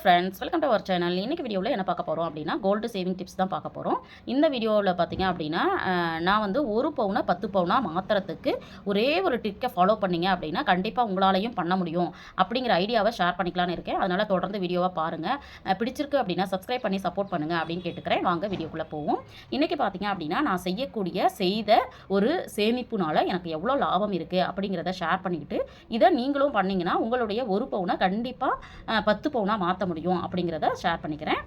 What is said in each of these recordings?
Friends welcome to our channel இன்னைக்கு வீடியோவில் என்ன பார்க்க போகிறோம் அப்படின்னா கோல்டு சேவிங் டிப்ஸ் தான் பார்க்க போகிறோம் இந்த வீடியோவில் பார்த்தீங்க அப்படின்னா நான் வந்து ஒரு பவுனை பத்து பவுனாக மாத்திரத்துக்கு ஒரே ஒரு ட்ரிக்கை ஃபாலோ பண்ணிங்க அப்படின்னா கண்டிப்பாக உங்களாலையும் பண்ண முடியும் அப்படிங்கிற ஐடியாவை ஷேர் பண்ணிக்கலாம்னு இருக்கேன். அதனால் தொடர்ந்து வீடியோவை பாருங்கள் பிடிச்சிருக்கு அப்படின்னா சப்ஸ்கிரைப் பண்ணி சப்போர்ட் பண்ணுங்கள் அப்படின்னு கேட்டுக்கிறேன். வாங்க வீடியோக்குள்ளே போவோம். இன்றைக்கி பார்த்தீங்க அப்படின்னா நான் செய்யக்கூடிய செய்த ஒரு சேமிப்புனால் எனக்கு எவ்வளோ லாபம் இருக்குது அப்படிங்கிறத ஷேர் பண்ணிக்கிட்டு இதை நீங்களும் பண்ணிங்கன்னா உங்களுடைய ஒரு பவுனை கண்டிப்பாக பத்து பவுனாக மாற்ற முடியும் அப்படிங்கிறத ஷேர் பண்ணிக்கிறேன்.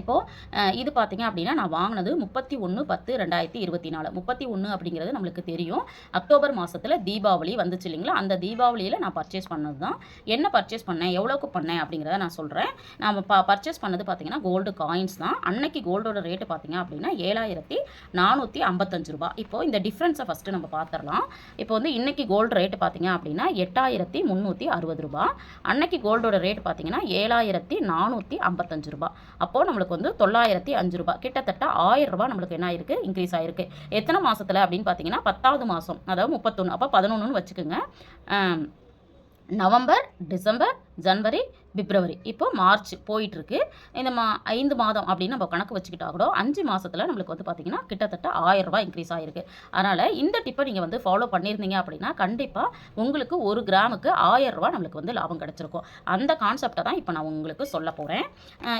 இப்போது இது பார்த்திங்க அப்படின்னா நான் வாங்கினது முப்பத்தி ஒன்று பத்து ரெண்டாயிரத்தி இருபத்தி நாலு. முப்பத்தி ஒன்று அப்படிங்கிறது நம்மளுக்கு தெரியும். அக்டோபர் மாதத்தில் தீபாவளி வந்துச்சு இல்லைங்களா? அந்த தீபாவளியில் நான் பர்ச்சேஸ் பண்ணது தான் என்ன பர்ச்சேஸ் பண்ணேன்? எவ்வளோக்கு பண்ணேன்? அப்படிங்கிறத நான் சொல்கிறேன் நான் ப பர்ச்சேஸ் பண்ணது பார்த்தீங்கன்னா கோல்டு காயின்ஸ் தான். அன்னைக்கு கோல்டோட ரேட்டு பார்த்தீங்க அப்படின்னா ஏழாயிரத்தி நானூற்றி ஐம்பத்தஞ்சு ரூபா இப்போது இந்த டிஃப்ரென்ஸை ஃபஸ்ட்டு நம்ம பார்த்துடலாம் இப்போ வந்து இன்றைக்கி கோல்டு ரேட்டு பார்த்தீங்க அப்படின்னா எட்டாயிரத்தி முந்நூற்றி அறுபது ரூபா அன்னைக்கு கோல்டோட ரேட் பார்த்தீங்கன்னா ஏழாயிரத்தி நானூற்றி ஐம்பத்தஞ்சு ரூபா அப்போது நம்மளுக்கு வந்து தொள்ளாயிரத்தி அஞ்சு ரூபா கிட்டத்தட்ட ஆயிரம் ரூபாய் நம்மளுக்கு என்ன ஆயிருக்கு? இன்க்ரீஸ் ஆயிருக்கு. எத்தனை மாசத்துல அப்படின்னு பார்த்தீங்கன்னா பத்தாவது மாதம் அதாவது முப்பத்தொன்று அப்போ பதினொன்றுன்னு வச்சுக்கோங்க. November December January February. இப்போ மார்ச் போயிட்டுருக்கு. இந்த மா ஐந்து மாதம் அப்படின்னு நம்ம கணக்கு வச்சுக்கிட்டா கூட அஞ்சு மாதத்தில் நம்மளுக்கு வந்து பார்த்திங்கன்னா கிட்டத்தட்ட ஆயிரம் ரூபாய் இன்க்ரீஸ் ஆகிருக்கு அதனால் இந்த டிப்பை நீங்கள் வந்து ஃபாலோ பண்ணியிருந்தீங்க அப்படின்னா கண்டிப்பாக உங்களுக்கு ஒரு கிராமுக்கு ஆயிரம் நம்மளுக்கு வந்து லாபம் கிடச்சிருக்கும். அந்த கான்செப்டை தான் இப்போ நான் உங்களுக்கு சொல்ல போகிறேன்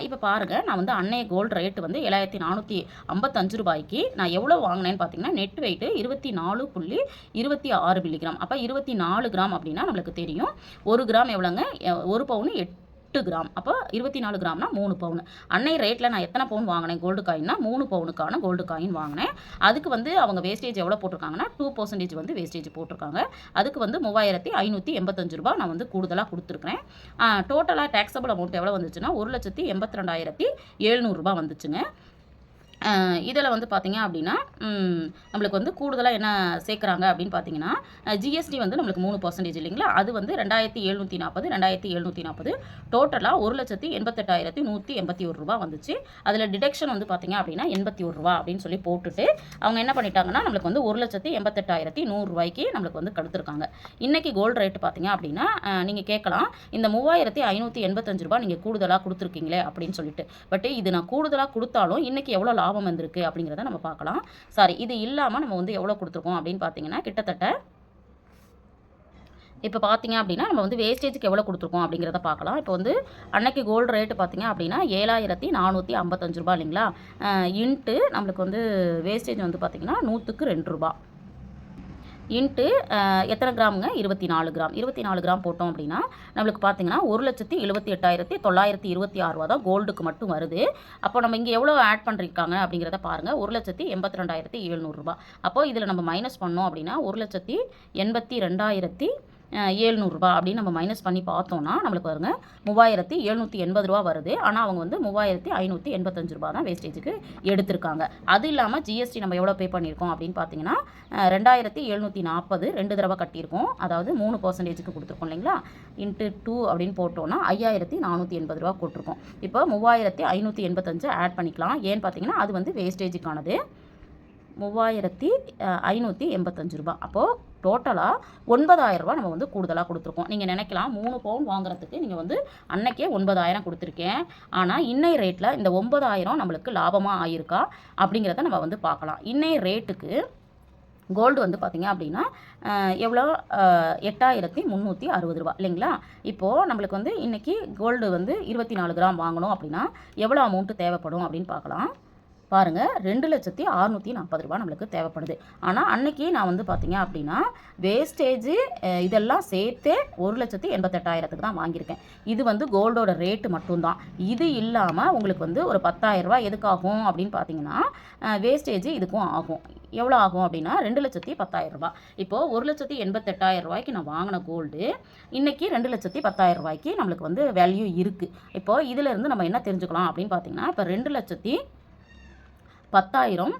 இப்போ பாருங்கள் நான் வந்து அன்னைய கோல்டு ரேட்டு வந்து ஏழாயிரத்தி நானூற்றி ஐம்பத்தஞ்சு ரூபாய்க்கு நான் எவ்வளோ வாங்கினேன்னு பார்த்தீங்கன்னா நெட் வெயிட்டு இருபத்தி நாலு புள்ளி இருபத்தி ஆறு மில்லிகிராம் அப்போ இருபத்தி நாலு கிராம் அப்படின்னா நம்மளுக்கு தெரியும். ஒரு கிராம் எவ்வளோங்க ஒரு பவுனு எட்டு கிராம். அப்போ இருபத்தி நாலு கிராம்னா மூணு பவுன் அன்னை ரேட்டில் நான் எத்தனை பவுன் வாங்கினேன்? கோல்டு காயின்னா மூணு பவுனுக்கான கோல்டு காயின் வாங்கினேன். அதுக்கு வந்து அவங்க வேஸ்டேஜ் எவ்வளோ போட்டிருக்காங்கன்னா டூ பர்சன்டேஜ் வந்து வேஸ்டேஜ் போட்டிருக்காங்க. அதுக்கு வந்து மூவாயிரத்தி ஐநூற்றி எண்பத்தஞ்சு ரூபா நான் வந்து கூடுதலாக கொடுத்துருக்குறேன். டோட்டலாக டேக்ஸபிள் அமௌண்ட் எவ்வளோ வந்துச்சுன்னா ஒரு லட்சத்தி எண்பத்தி ரெண்டாயிரத்தி எழுநூறுபா வந்துச்சுங்க. இதில் வந்து பார்த்திங்க அப்படின்னா நம்மளுக்கு வந்து கூடுதலாக என்ன சேர்க்குறாங்க அப்படின்னு பார்த்தீங்கன்னா ஜிஎஸ்டி வந்து நம்மளுக்கு மூணு பர்சன்டேஜ் இல்லைங்களா? அது வந்து ரெண்டாயிரத்தி எழுநூற்றி நாற்பது ரெண்டாயிரத்தி எழுநூற்றி நாற்பது டோட்டலாக ஒரு லட்சத்தி எண்பத்தெட்டாயிரத்தி நூற்றி எண்பத்தி ஒரு ரூபா வந்துச்சு. அதில் டிடக்ஷன் வந்து பார்த்தீங்க அப்படின்னா எண்பத்தி ஒரு ரூபா அப்படின்னு சொல்லி போட்டுட்டு அவங்க என்ன பண்ணிட்டாங்கன்னா நம்மளுக்கு வந்து ஒரு லட்சத்தி எண்பத்தெட்டாயிரத்தி நூறுரூவாய்க்கு நம்மளுக்கு வந்து கொடுத்துருக்காங்க. இன்றைக்கி கோல்டு ரேட்டு பார்த்தீங்க அப்படின்னா நீங்கள் கேட்கலாம் இந்த மூவாயிரத்தி ஐநூற்றி எண்பத்தஞ்சு ரூபா நீங்கள் கூடுதலாக கொடுத்துருக்கீங்களே அப்படின்னு சொல்லிட்டு. பட் இது நான் கூடுதலாக கொடுத்தாலும் இன்றைக்கி எவ்வளோ லாபம் வந்திருக்கு அப்படிங்கிறத நம்ம பார்க்கலாம். சாரி இது இல்லாமல் நம்ம வந்து எவ்வளோ கொடுத்துருக்கோம் அப்படின்னு பார்த்தீங்கன்னா கிட்டத்தட்ட இப்போ பார்த்தீங்க அப்படின்னா நம்ம வந்து வேஸ்டேஜுக்கு எவ்வளோ கொடுத்துருக்கோம் அப்படிங்கிறத பார்க்கலாம். இப்போ வந்து அன்னைக்கு கோல்டு ரேட்டு பார்த்தீங்க அப்படின்னா ஏழாயிரத்தி நானூற்றி ஐம்பத்தஞ்சு ரூபா இல்லைங்களா? இன்ட்டு நம்மளுக்கு வந்து வேஸ்டேஜ் வந்து பார்த்திங்கன்னா நூற்றுக்கு ரெண்டு ரூபா இன்ட்டு எத்தனை கிராமுங்க? இருபத்தி நாலு கிராம். இருபத்தி நாலு கிராம் போட்டோம் அப்படின்னா நம்மளுக்கு பார்த்தீங்கன்னா ஒரு லட்சத்தி எழுபத்தி எட்டாயிரத்தி தொள்ளாயிரத்தி இருபத்தி ஆறு ரூபா தான் கோல்டுக்கு மட்டும் வருது. அப்போ நம்ம இங்கே எவ்வளோ ஆட் பண்ணிருக்காங்க அப்படிங்கிறத பாருங்கள் ஒரு லட்சத்தி எண்பத்தி ரெண்டாயிரத்தி எழுநூறுரூபா அப்போ இதில் நம்ம மைனஸ் பண்ணோம் அப்படின்னா ஒரு லட்சத்தி எண்பத்தி ரெண்டாயிரத்தி ஏழ்நூறுரூபா அப்படின்னு நம்ம மைனஸ் பண்ணி பார்த்தோம்னா நம்மளுக்கு வருங்க மூவாயிரத்தி எழுநூற்றி எண்பது ரூபா வருது. ஆனால் அவங்க வந்து மூவாயிரத்தி ஐநூற்றி எண்பத்தஞ்சு ரூபா தான் வேஸ்டேஜுக்கு எடுத்திருக்காங்க. அது இல்லாமல் ஜிஎஸ்டி நம்ம எவ்வளோ பே பண்ணியிருக்கோம் அப்படின்னு பார்த்தீங்கன்னா ரெண்டாயிரத்தி எழுநூற்றி நாற்பது ரெண்டு தடவை கட்டியிருக்கோம். அதாவது மூணு பர்சன்டேஜுக்கு கொடுத்துருக்கோம் இல்லைங்களா? இன்ட்டு டூ அப்படின்னு போட்டோம்னா ஐயாயிரத்தி நானூற்றி எண்பது ரூபா போட்டிருக்கோம் இப்போ மூவாயிரத்தி ஐநூற்றி எண்பத்தஞ்சு ஆட் பண்ணிக்கலாம். ஏன்னு பார்த்தீங்கன்னா அது வந்து வேஸ்டேஜுக்கானது மூவாயிரத்தி ஐநூற்றி எண்பத்தஞ்சு ரூபா. அப்போது டோட்டலாக ஒன்பதாயிரரூபா நம்ம வந்து கூடுதலாக கொடுத்துருக்கோம். நீங்கள் நினைக்கலாம் மூணு பவுன் வாங்குறதுக்கு நீங்கள் வந்து அன்னைக்கே ஒன்பதாயிரம் கொடுத்துருக்கேன். ஆனால் இன்னை ரேட்டில் இந்த ஒன்பதாயிரம் நம்மளுக்கு லாபமாக ஆயிருக்கா? அப்படிங்கிறத நம்ம வந்து பார்க்கலாம். இன்னை ரேட்டுக்கு கோல்டு வந்து பார்த்திங்க அப்படின்னா எவ்வளோ? எட்டாயிரத்தி முந்நூற்றி அறுபது ரூபா இல்லைங்களா? இப்போது நம்மளுக்கு வந்து இன்றைக்கி கோல்டு வந்து இருபத்தி நாலு கிராம் வாங்கணும் அப்படின்னா எவ்வளோ அமௌண்ட்டு தேவைப்படும் அப்படின்னு பார்க்கலாம். பாருங்கள் ரெண்டு லட்சத்தி அறுநூற்றி நாற்பது ரூபா நம்மளுக்கு தேவைப்படுது. ஆனால் அன்னைக்கு நான் வந்து பார்த்தீங்க அப்படின்னா வேஸ்டேஜ் இதெல்லாம் சேர்த்தே ஒரு லட்சத்தி எண்பத்தெட்டாயிரத்துக்கு தான் வாங்கியிருக்கேன். இது வந்து கோல்டோட ரேட்டு மட்டும்தான். இது இல்லாமல் உங்களுக்கு வந்து ஒரு 10000 ரூபாய் எதுக்காகும் அப்படின்னு பார்த்தீங்கன்னா வேஸ்டேஜ் இதுக்கும் ஆகும். எவ்வளோ ஆகும் அப்படின்னா ரெண்டு லட்சத்தி பத்தாயிரம் ரூபாய். இப்போது ஒரு லட்சத்தி எண்பத்தெட்டாயிரம் ரூபாய்க்கு நான் வாங்கின கோல்டு இன்றைக்கி ரெண்டு லட்சத்தி பத்தாயிரம் ரூபாய்க்கு நம்மளுக்கு வந்து வேல்யூ இருக்குது இப்போது இதிலேருந்து நம்ம என்ன தெரிஞ்சுக்கலாம் அப்படின்னு பார்த்தீங்கன்னா இப்போ ரெண்டு லட்சத்தி பத்தாயிரம்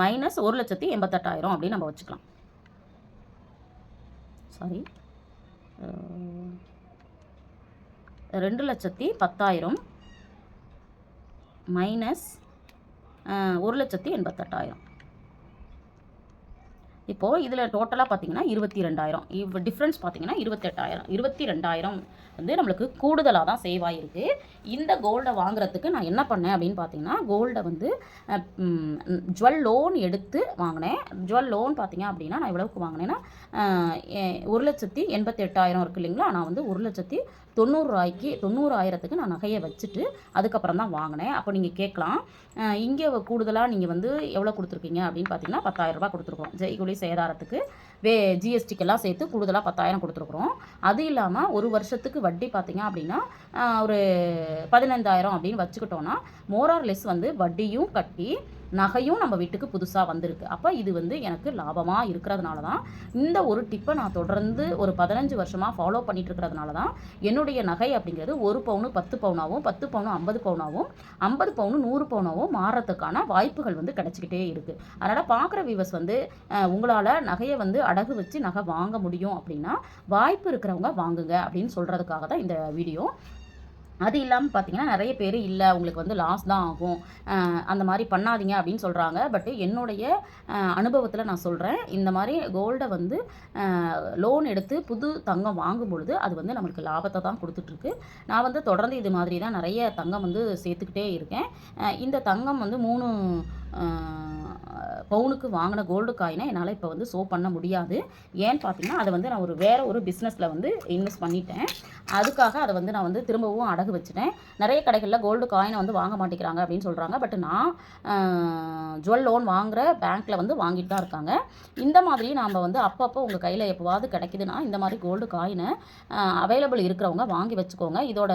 மைனஸ் ஒரு லட்சத்தி எண்பத்தெட்டாயிரம் அப்படின்னு நம்ம வச்சுக்கலாம். சாரி ரெண்டு லட்சத்தி பத்தாயிரம் மைனஸ் ஒரு லட்சத்தி எண்பத்தெட்டாயிரம். இப்போது இதில் டோட்டலாக பார்த்தீங்கன்னா இருபத்தி ரெண்டாயிரம். இவ் டிஃப்ரென்ஸ் பார்த்தீங்கன்னா இருபத்தெட்டாயிரம் இருபத்தி ரெண்டாயிரம் வந்து நம்மளுக்கு கூடுதலாக தான் சேவ் ஆகிருக்கு இந்த கோல்டை வாங்குறதுக்கு நான் என்ன பண்ணேன் அப்படின்னு பார்த்தீங்கன்னா கோல்டை வந்து ஜுவல் லோன் எடுத்து வாங்கினேன். ஜுவல் லோன் பார்த்தீங்க அப்படின்னா நான் எவ்வளவுக்கு வாங்கினேன்னா ஒரு லட்சத்தி எண்பத்தி எட்டாயிரம் இருக்கு இல்லைங்களா? நான் வந்து ஒரு லட்சத்தி தொண்ணூறுரூவாய்க்கு தொண்ணூறாயிரத்துக்கு நான் நகையை வச்சுட்டு அதுக்கப்புறம் தான் வாங்கினேன். அப்போ நீங்கள் கேட்கலாம். இங்கே கூடுதலாக நீங்கள் வந்து எவ்வளோ கொடுத்துருக்கீங்க அப்படின்னு பார்த்தீங்கன்னா பத்தாயிரரூபா கொடுத்துருக்கோம். ஜெய்குலி சேதாரத்துக்கு வே ஜிஎஸ்டிக்கெல்லாம் சேர்த்து கூடுதலாக பத்தாயிரம் கொடுத்துருக்குறோம். அது இல்லாமல் ஒரு வருஷத்துக்கு வட்டி பார்த்திங்க அப்படின்னா ஒரு பதினைந்தாயிரம் அப்படின்னு வச்சுக்கிட்டோன்னா மோரார் லெஸ் வந்து வட்டியும் கட்டி நகையும் நம்ம வீட்டுக்கு புதுசாக வந்திருக்கு. அப்போ இது வந்து எனக்கு லாபமாக இருக்கிறதுனால தான் இந்த ஒரு டிப்பை நான் தொடர்ந்து ஒரு பதினஞ்சு வருஷமாக ஃபாலோ பண்ணிட்டு இருக்கிறதுனால தான் என்னுடைய நகை அப்படிங்கிறது ஒரு பவுனு பத்து பவுனாகவும் பத்து பவுனு ஐம்பது பவுனாகவும் ஐம்பது பவுனு நூறு பவுனாகவும் மாறுறதுக்கான வாய்ப்புகள் வந்து கிடச்சிக்கிட்டே இருக்குது அதனால் பார்க்குற வியூவர்ஸ் வந்து உங்களால் நகையை வந்து அடகு வச்சு நகை வாங்க முடியும் அப்படின்னா வாய்ப்பு இருக்கிறவங்க வாங்குங்க அப்படின்னு சொல்கிறதுக்காக தான் இந்த வீடியோ அது இல்லாமல் பார்த்தீங்கன்னா நிறைய பேர் இல்லை உங்களுக்கு வந்து லாஸ் தான் ஆகும். அந்த மாதிரி பண்ணாதீங்க அப்படின்னு சொல்கிறாங்க பட் என்னுடைய அனுபவத்தில் நான் சொல்கிறேன் இந்த மாதிரி கோல்டை வந்து லோன் எடுத்து புது தங்கம் வாங்கும் பொழுது அது வந்து நம்மளுக்கு லாபத்தை தான் கொடுத்துட்ருக்கு. நான் வந்து தொடர்ந்து இது மாதிரி தான் நிறைய தங்கம் வந்து சேர்த்துக்கிட்டே இருக்கேன். இந்த தங்கம் வந்து மூணு பவுனுக்கு வாங்கின கோல்டு காயினை என்னால் இப்போ வந்து ஷோ பண்ண முடியாது. ஏன்னு பார்த்தீங்கன்னா அதை வந்து நான் ஒரு வேறு ஒரு பிஸ்னஸில் வந்து இன்வெஸ்ட் பண்ணிட்டேன். அதுக்காக அதை வந்து நான் வந்து திரும்பவும் அடகு வச்சுட்டேன். நிறைய கடைகளில் கோல்டு காயினை வந்து வாங்க மாட்டேங்கிறாங்க அப்படின்னு சொல்கிறாங்க பட் நான் ஜுவல் லோன் வாங்குற பேங்க்கில் வந்து வாங்கிட்டு தான் இருக்காங்க. இந்த மாதிரி நாம் வந்து அப்பப்போ உங்கள் கையில் எப்போவாவது கிடைக்குதுன்னா இந்த மாதிரி கோல்டு காயினை அவைலபிள் இருக்கிறவங்க வாங்கி வச்சுக்கோங்க. இதோட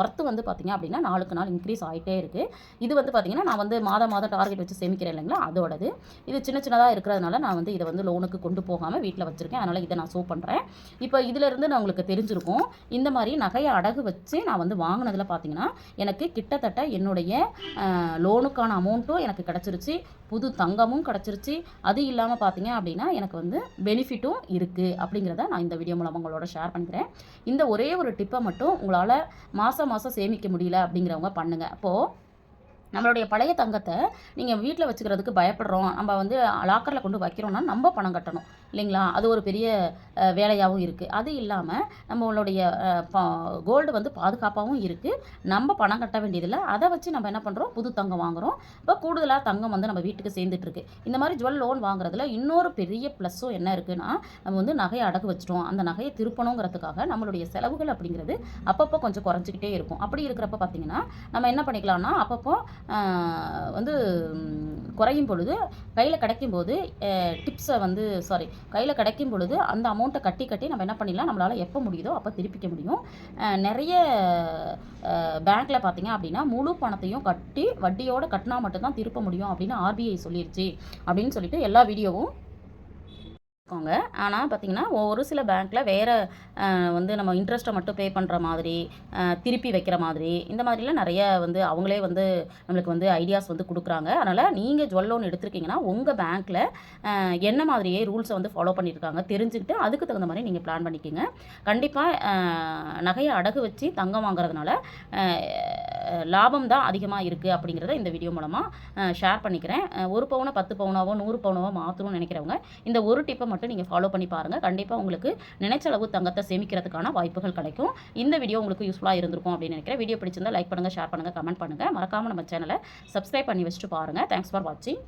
ஒர்த்து வந்து பார்த்திங்க அப்படின்னா நாளுக்கு நாள் இன்க்ரீஸ் ஆகிட்டே இருக்குது இது வந்து பார்த்திங்கன்னா நான் வந்து மாதம் மாதம் டார்கெட் வச்சு சேமிக்கிறேன் இல்லைங்களா? அதோடது. இது சின்ன சின்னதாக இருக்கிறதுனால நான் வந்து இதை வந்து லோனுக்கு கொண்டு போகாமல் வீட்டில் வச்சுருக்கேன். அதனால் இதை நான் ஷோ பண்ணுறேன் இப்போ இதிலிருந்து நான் உங்களுக்கு தெரிஞ்சிருக்கும். இந்த மாதிரி நகையை அடகு வச்சு நான் வந்து வாங்கினதில் பார்த்தீங்கன்னா எனக்கு கிட்டத்தட்ட என்னுடைய லோனுக்கான அமௌண்ட்டும் எனக்கு கிடச்சிருச்சு. புது தங்கமும் கிடச்சிருச்சு. அது இல்லாமல் பார்த்தீங்க அப்படின்னா எனக்கு வந்து பெனிஃபிட்டும் இருக்குது அப்படிங்கிறத நான் இந்த வீடியோ மூலமாக உங்களோட ஷேர் பண்ணிக்கிறேன். இந்த ஒரே ஒரு டிப்பை மட்டும் உங்களால் மாதம் மாதம் சேமிக்க முடியல அப்படிங்கிறவங்க பண்ணுங்கள் அப்போது நம்மளுடைய பழைய தங்கத்தை நீங்கள் வீட்டில் வச்சுக்கிறதுக்கு பயப்படுறோம். நம்ம வந்து லாக்கரில் கொண்டு வைக்கிறோம்னா நம்ம பணம் கட்டணும். இல்லைங்களா? அது ஒரு பெரிய வேலையாகவும் இருக்குது அது இல்லாமல் நம்மளுடைய கோல்டு வந்து பாதுகாப்பாகவும் இருக்குது நம்ம பணம் கட்ட வேண்டியதில்லை. அதை வச்சு நம்ம என்ன பண்ணுறோம் புது தங்கம் வாங்குறோம். இப்போ கூடுதலாக தங்கம் வந்து நம்ம வீட்டுக்கு சேர்ந்துட்டுருக்கு இந்த மாதிரி ஜுவல் லோன் வாங்குறதுல இன்னொரு பெரிய ப்ளஸ்ஸும் என்ன இருக்குன்னா நம்ம வந்து நகையை அடகு வச்சிட்டோம். அந்த நகையை திருப்பணுங்கிறதுக்காக நம்மளுடைய செலவுகள் அப்படிங்கிறது அப்பப்போ கொஞ்சம் குறைஞ்சிக்கிட்டே இருக்கும். அப்படி இருக்கிறப்ப பார்த்தீங்கன்னா நம்ம என்ன பண்ணிக்கலாம்னா அப்பப்போ வந்து குறையும் பொழுது கையில் கிடைக்கும் போது டிப்ஸை வந்து சாரி கையில் கிடைக்கும் பொழுது அந்த அமௌண்ட்டை கட்டி கட்டி நம்ம என்ன பண்ணிடலாம்? நம்மளால் எப்போ முடியுதோ அப்போ திருப்பிக்க முடியும். நிறைய பேங்க்கில் பார்த்தீங்க அப்படின்னா முழு பணத்தையும் கட்டி வட்டியோடு கட்டினா மட்டும்தான் திருப்ப முடியும் அப்படின்னு ஆர்பிஐ சொல்லிருச்சு அப்படின்னு சொல்லிட்டு எல்லா வீடியோவும் இருக்கோங்க ஆனால் பார்த்தீங்கன்னா ஒரு சில பேங்க்கில் வேறு வந்து நம்ம இன்ட்ரெஸ்ட்டை மட்டும் பே பண்ணுற மாதிரி திருப்பி வைக்கிற மாதிரி இந்த மாதிரிலாம் நிறைய வந்து அவங்களே வந்து நம்மளுக்கு வந்து ஐடியாஸ் வந்து கொடுக்குறாங்க. அதனால் நீங்கள் ஜுவல் லோன் எடுத்திருக்கீங்கன்னா உங்கள் பேங்க்கில் என்ன மாதிரியே ரூல்ஸை வந்து ஃபாலோ பண்ணியிருக்காங்க தெரிஞ்சுக்கிட்டு அதுக்கு தகுந்த மாதிரி நீங்கள் பிளான் பண்ணிக்கோங்க. கண்டிப்பாக நகையை அடகு வச்சு தங்கம் வாங்குறதுனால லாபம் தான் அதிகமாக இருக்குது அப்படிங்கிறத இந்த வீடியோ மூலமாக ஷேர் பண்ணிக்கிறேன். ஒரு பவுனை பத்து பவுனாவோ நூறு பவுனாவோ மாற்றணும்னு நினைக்கிறவங்க இந்த ஒரு டிப்பை மட்டும் நீங்கள் ஃபாலோ பண்ணி பாருங்கள் கண்டிப்பாக உங்களுக்கு நினைச்ச அளவு தங்கத்தை சேமிக்கிறதுக்கான வாய்ப்புகள் கிடைக்கும். இந்த வீடியோ உங்களுக்கு யூஸ்ஃபுல்லாக இருந்திருக்கும் அப்படின்னு நினைக்கிறேன். வீடியோ பிடிச்சிருந்தால் லைக் பண்ணுங்கள் ஷேர் பண்ணுங்கள் கமெண்ட் பண்ணுங்கள் மறக்காமல் நம்ம சேனலை சப்ஸ்கிரைப் பண்ணி வச்சுட்டு பாருங்கள் தேங்க்ஸ் ஃபார் வாட்சிங்